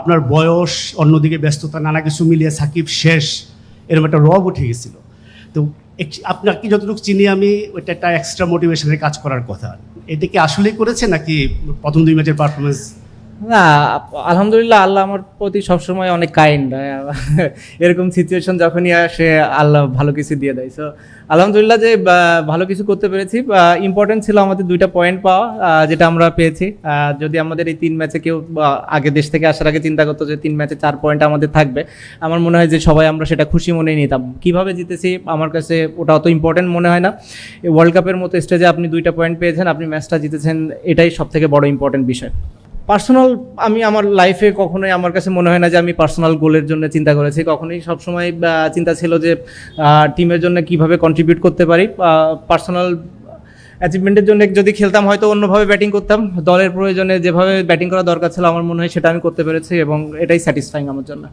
আপনার বয়স, অন্যদিকে ব্যস্ততা, নানা কিছু মিলিয়ে সাকিব শেষ, এরকম একটা রব উঠে গেছিল। তো আপনাকে যতটুকু চিনি আমি, ওইটা একটা এক্সট্রা মোটিভেশনের কাজ করার কথা। এটা কি আসলেই করেছে নাকি প্রথম দুই ম্যাচের পারফরমেন্স না, আলহামদুলিল্লাহ আল্লাহ আমার প্রতি সবসময় অনেক কাইন্ড এরকম সিচুয়েশন যখনই আসে, আল্লাহ ভালো কিছু দিয়ে দেয়। সো আলহামদুলিল্লাহ যে ভালো কিছু করতে পেরেছি। ইম্পর্টেন্ট ছিল আমাদের দুইটা পয়েন্ট পাওয়া যেটা আমরা পেয়েছি। যদি আমাদের এই তিন ম্যাচে কেউ আগে দেশ থেকে আসার আগে চিন্তা করতো যে, তিন ম্যাচে চার পয়েন্ট আমাদের থাকবে। আমার মনে হয় যে, সবাই আমরা সেটা খুশি মনে নিতাম। কীভাবে জিতেছি? আমার কাছে ওটা অত ইম্পর্টেন্ট মনে হয় না। ওয়ার্ল্ড কাপের মতো স্টেজে আপনি দুইটা পয়েন্ট পেয়েছেন, আপনি ম্যাচটা জিতেছেন, এটাই সব থেকে বড় ইম্পর্টেন্ট বিষয়। পার্সোনাল আমি আমার লাইফে কখনোই আমার কাছে মনে হয় না যে আমি পার্সোনাল গোলের জন্য চিন্তা করেছি। কখনোই সবসময় চিন্তা ছিল যে টিমের জন্য কীভাবে কন্ট্রিবিউট করতে পারি। পার্সোনাল অ্যাচিভমেন্টের জন্য যদি খেলতাম, হয়তো অন্যভাবে ব্যাটিং করতাম। দলের প্রয়োজনে যেভাবে ব্যাটিং করা দরকার ছিল, আমার মনে হয় সেটা আমি করতে পেরেছি এবং এটাই স্যাটিসফাইং আমার জন্য।